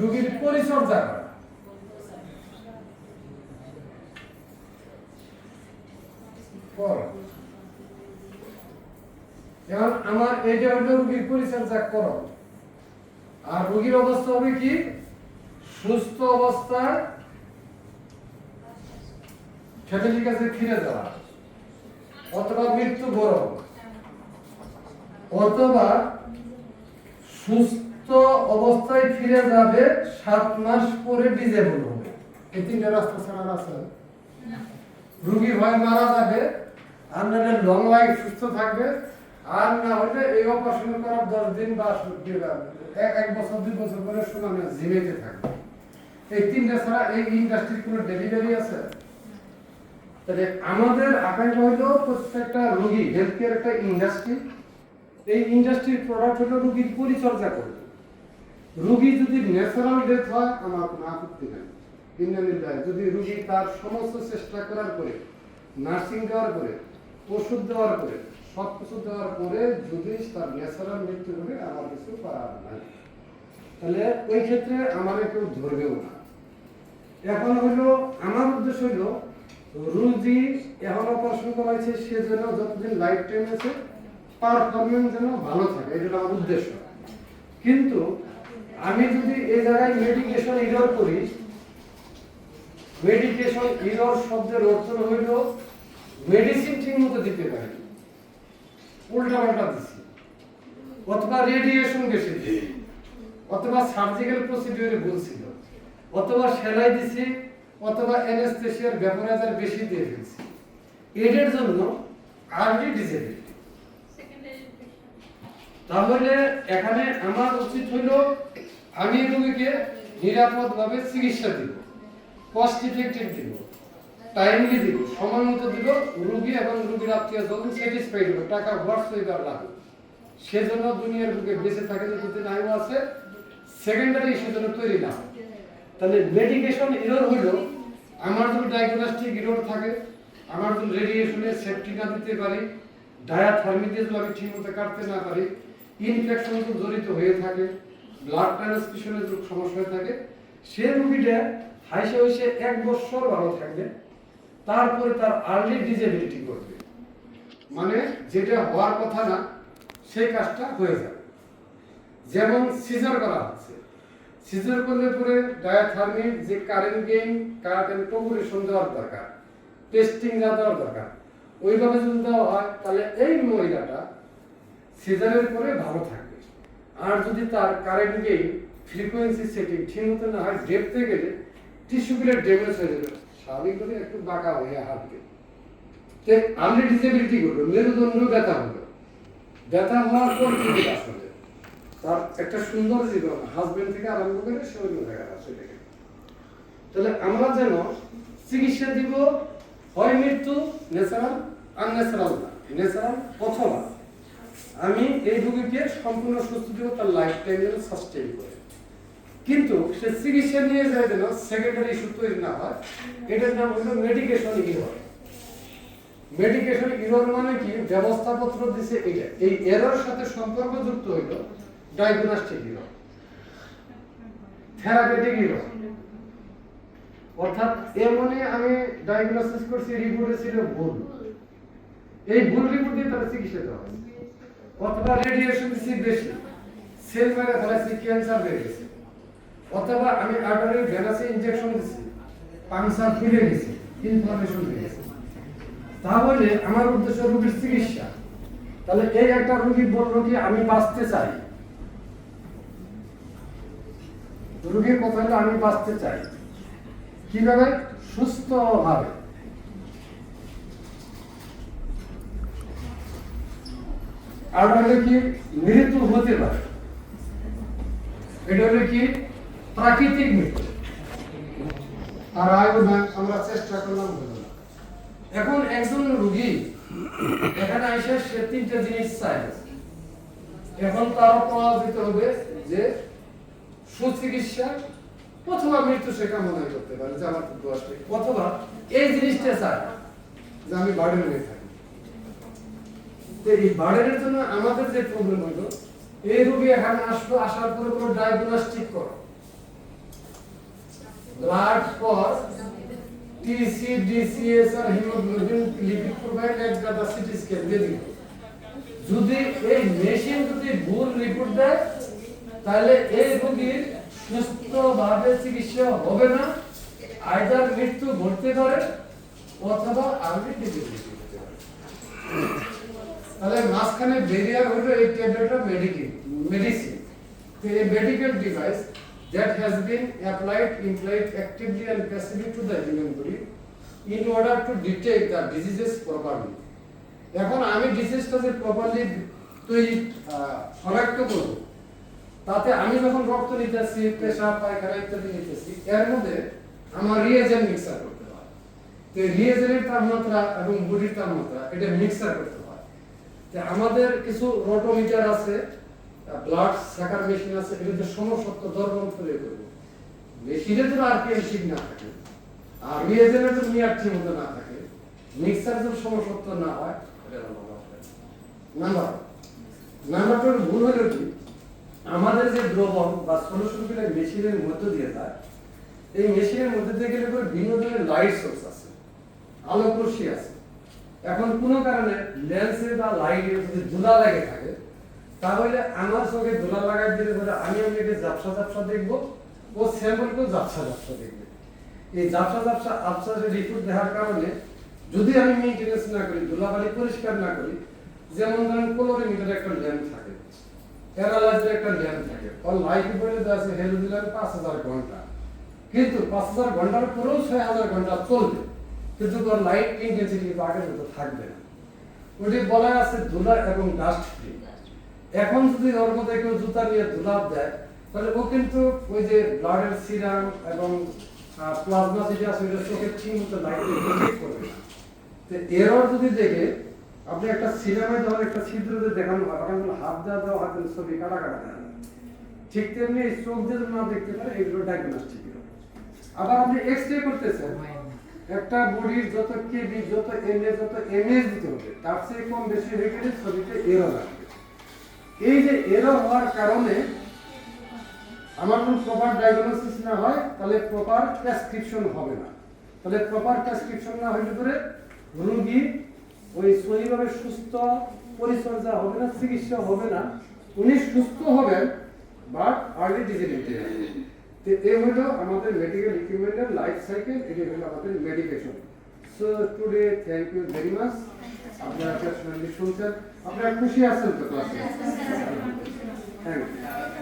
রোগীর পরিচর্যা। আমার এইটা হলো রোগীর পরিচর্যা করো। আর রোগীর অবস্থা হবে কি? সুস্থ অবস্থায় ফ্যামিলির কাছে ফিরে যাওয়া। অথবা মৃত্যু বরণ অথবা সুস্থ অবস্থায় ফিরে যাবে সাত মাস পরে ডিজেবল হবে। এই তিনটা রাস্তা ছাড়া আছে? রুগী হয় মারা যাবে, আর নাহলে লং লাইফ সুস্থ থাকবে, আর না হলে এই অপারেশন করার দশ দিন বা এক বছর, দুই বছর পরে শুনানি জিমেতে থাকবে। এই তিনটা ছাড়া এই ইন্ডাস্ট্রির কোনো ডেলিভারি আছে? তাহলে আমাদের আকাঙ্ক্ষা হলো প্রত্যেকটা রোগী হেলথ কেয়ার একটা ইন্ডাস্ট্রি এই ইন্ডাস্ট্রির প্রোডাক্ট হলো রোগীর পরিচর্যা করবে রুগী যদি ন্যাচারাল ডেথ হয়, আমার কোনো আপত্তি নেই। যদি রুগী তার সমস্ত চেষ্টা করার পরে নার্সিং দেওয়ার পরে, ওষুধ দেওয়ার পরে সব কিছু দেওয়ার পরে যদি তার ন্যাচারাল মৃত্যু হবে আমার কিছু করার নাই। তাহলে ওই ক্ষেত্রে আমার কেউ ধরবেও না। এখন হলো, আমার উদ্দেশ্য হলো রুজি এখন অপারেশন করা হয়েছে সেজন্য যতদিন লাইফ টাইম আছে পারফরমেন্স যেন ভালো থাকে, এটা আমার উদ্দেশ্য। কিন্তু আমি যদি এই জায়গায় মেডিকেশন ইরর করি মেডিকেশন ইরর শব্দের অর্থ হইল মেডিসিন ঠিক মতো দিতে পারি উল্টা পাল্টা দিছি। অথবা রেডিয়েশন বেশি দিছি। অথবা সার্জিক্যাল প্রসিডিউরে বলছিল অথবা সেলাই দিছি, অথবা অ্যানেস্থেসিয়ার ভ্যাপোরাইজার বেশি দিয়ে ফেলছি। এদের জন্য আর্লি ডিসেবিলিটি তাহলে এখানে আমার উচিত হইল আমি রোগীকে নিরাপদভাবে চিকিৎসা দিব কস্ট ইফেক্টিভ দিব টাইমলি দিব সময় মতো দিব, রোগী এবং রোগীর আত্মীয় যখন স্যাটিসফাইড হবে, টাকা হোয়াটস হইবার লাগবে সেজন্য দুনিয়ার বুকে বেঁচে থাকে যদি আয়ু আছে সেকেন্ডারি সেজন্য তৈরি না হয়। তাহলে মেডিকেশন ইরর হইল আমার যদি ডায়াগনস্টিক ইরর থাকে, আমার যদি রেডিয়েশনের সেফটি না দিতে পারি ডায়াথার্মি দিয়ে যদি আমি ঠিকমতো কাটতে না পারি ইনফেকশন জড়িত হয়ে থাকে ব্লাড ট্রান্সফিউশনের যদি সমস্যা হয়ে থাকে। সে রোগীটা হাইসে হইসে এক বছর ভালো থাকবে, তারপরে তার আর্লি ডিজেবিলিটি করবে মানে যেটা হওয়ার কথা না, সেই কাজটা হয়ে যাবে। যেমন সিজার করা হচ্ছে। সিজার করলে পরে ডায়াথার্মিক যে কারেন্ট গেইন কারেন্ট পপুলেশন দেওয়ার দরকার টেস্টিং যা দেওয়ার দরকার। ওইভাবে যদি দেওয়া হয়, তাহলে এই মহিলাটা সিজারের পরে ভালো থাকবে। আর যদি তার কারেন্ট গেইন ফ্রিকোয়েন্সি সেটিং ঠিক মতো না হয় ডেপতে গেলে টিস্যুগুলো ড্যামেজ হয়ে যাবে। স্বাভাবিকভাবে একটু বাঁকা হয়ে হাঁটবে। তে আমি ডিসেবিলিটি করল মেরুদণ্ড ব্যথা হলো ব্যথা হওয়ার পর কি হবে আসলে? তার একটা সুন্দর জীবন হাজবেন্ড থেকে আরম্ভ করে অন্য জায়গায় আসে দেখে তাহলে আমরা যেন চিকিৎসা দিব, হয় মৃত্যু ন্যাচারাল আনন্যাচারাল না ন্যাচারাল অথবা আমি এই রোগীকে সম্পূর্ণ সুস্থ দিব তার লাইফ টাইম যেন সাস্টেইন করে। কিন্তু সে চিকিৎসা নিয়ে যায় যেন সেকেন্ডারি ইস্যু তৈরি না হয়, এটার নাম হলো মেডিকেশন ইরর মেডিকেশন ইরর মানে কি? ব্যবস্থাপত্র দিছে এটা। এই এরর সাথে সম্পর্কযুক্ত হইল ডায়াগনস্টিক ইরর থেরাপিউটিক ইরর অর্থাৎ এর মানে আমি ডায়াগনোসিস করছি রিপোর্টে ছিল ভুল। এই ভুল রিপোর্ট দিয়ে তারা চিকিৎসা দেওয়া হয় অথবা রেডিয়েশন দিছি বেশি সেল মেরে ফেলাইছি ক্যান্সার বেড়ে গেছে। অথবা আমি আর্টারি ভেনাসে ইনজেকশন দিছি পাংচার ফিরে গেছে ইনফরমেশন হয়ে গেছে। তাহলে আমার উদ্দেশ্য রোগীর চিকিৎসা। তাহলে এই একটা রোগী বলল কি, আমি বাঁচতে চাই। রোগীর কথা আমি বাঁচতে চাই। কীভাবে? সুস্থ আর হলো কি মৃত্যু হতে পারে। এটা হলো কি, প্রাকৃতিক মৃত্যু আর আয়ু না, আমরা চেষ্টা করলাম এখন একজন রোগী, এখানে এসে সে তিনটা জিনিস চায়। এখন তার প্রভাবিত হবে যে, সুচিকিৎসা অথবা মৃত্যু সে কামনা করতে পারে, যে আমার দোষ অথবা এই জিনিসটা চায় যে আমি বাড়ি হয়ে থাকি। এই বার্ডেনের জন্য আমাদের যে প্রবলেম এই রোগী এখানে আসলো আসার পরে কোনো করো। ব্লাড টিসি ডিসিএস আর হিমোগ্লোবিন লিপিড প্রোফাইল এক গাদা সিটি স্ক্যান দিয়ে দিল যদি এই মেশিন যদি ভুল রিপোর্ট দেয়, তাহলে এই রোগীর সুস্থভাবে চিকিৎসা হবে না। আইদার মৃত্যু ঘটতে পারে, অথবা হতে পারে। তাহলে মাঝখানে ব্যারিয়ার হলো এই ট্যাবলেটটা মেডিকেল মেডিসিন তো এই medical device that has been applied implied actively and passively to the human body in order to detect the diseases properly. এখন আমি ডিজিজটা যে প্রপারলি তৈরি শনাক্ত করব, তাতে আমি যখন রক্ত নিতেছি, পেশাব, পায়খানা ইত্যাদি নিতেছি, এর মধ্যে আমার রিয়েজেন্ট মিক্সার করতে হয়। তো রিয়েজেন্টের তাপমাত্রা এবং বডির তাপমাত্রা এটা মিক্সার করতে তো আমাদের কিছু রোটোমিটার আছে ব্লাড সাকার মেশিন আছে এগুলোতে সমসত্ব দর্পণ করে করব। মেশিনে যদি আরপিএম ঠিক না থাকে আর রিয়েজেন্টের যদি মিয়ার ঠিক মতো না থাকে মিক্সার যদি সমসত্ব না হয়। নাম্বার ভুল হলো কি? আমাদের যে দ্রবণ বা সলিউশনগুলো মেশিনের মধ্য দিয়ে যায়, এই মেশিনের মধ্যে দিয়ে গেলে পরে ভিন্ন ধরনের লাইট সোর্স আছে আলোক রশ্মি আছে। এখন কোনো কারণে লেন্সে বা লাইটে যদি ধুলা লেগে থাকে, তাহলে আমার সঙ্গে ধুলা লাগাই দিলে পরে আমি আপনাকে ঝাপসা ঝাপসা দেখব ও স্যাম্পলকেও ঝাপসা ঝাপসা দেখবে। এই ঝাপসা ঝাপসা আবসা রিপোর্ট দেওয়ার কারণে যদি আমি মেইনটেনেন্স না করি ধুলাবালি পরিষ্কার না করি, যেমন ধরেন কোলোরিমিটার একটা ল্যাম্প থাকে, প্যারালাইজের একটা ল্যাম্প থাকে ওর লাইট বলে দেওয়া আছে, হেলো দিলাম পাঁচ হাজার ঘণ্টা। কিন্তু পাঁচ হাজার ঘণ্টার পরেও ছয় হাজার ঘণ্টা চলবে। কিন্তু তোর লাইট ইন্টেন্সিটি আগের মতো থাকবে না। ওটি বলা আছে ধুলা এবং ডাস্ট ফ্রি এখন যদি ওর মধ্যে কেউ জুতা নিয়ে ধুলাপ দেয়, তাহলে ও কিন্তু ওই যে ব্লাডের সিরাম এবং প্লাজমা যেটা আছে, ওইটা চোখের ঠিক মতো লাইট করবে না। তো এরর যদি দেখে, আপনি একটা সিনেমায় যখন একটা ছিদ্র দিয়ে দেখানো হয় কিন্তু হাত দেওয়া দেওয়া হাতের ছবি কাটা কাটা দেয় ঠিক তেমনি চোখ দিয়ে যদি না দেখতে পারে, এগুলো ডায়াগনস্টিক আবার আপনি এক্স রে করতেছেন একটা বডির যত কেবি, যত এমএস যত এমএস দিতে হবে, তার চেয়ে কম বেশি হয়ে গেলে ছবিতে এরর আসবে। এই যে এরর হওয়ার কারণে আমার কোনো প্রপার ডায়াগনোসিস না হয়, তাহলে প্রপার প্রেসক্রিপশন হবে না। তাহলে প্রপার প্রেসক্রিপশন না হলে পরে রোগী ওই সহিভাবে সুস্থ, পরিচর্যা হবে না, চিকিৎসা হবে না। উনি সুস্থ হবেন বাট আর্লি ডিজিবিলিটি তো এই হলো আমাদের মেডিকেল ইকুইপমেন্টের লাইফ সাইকেল এটি হলো আমাদের medication so today thank you very much আপনারা শুনছেন, আপনারা খুশি আছেন তো ক্লাসে থ্যাংক ইউ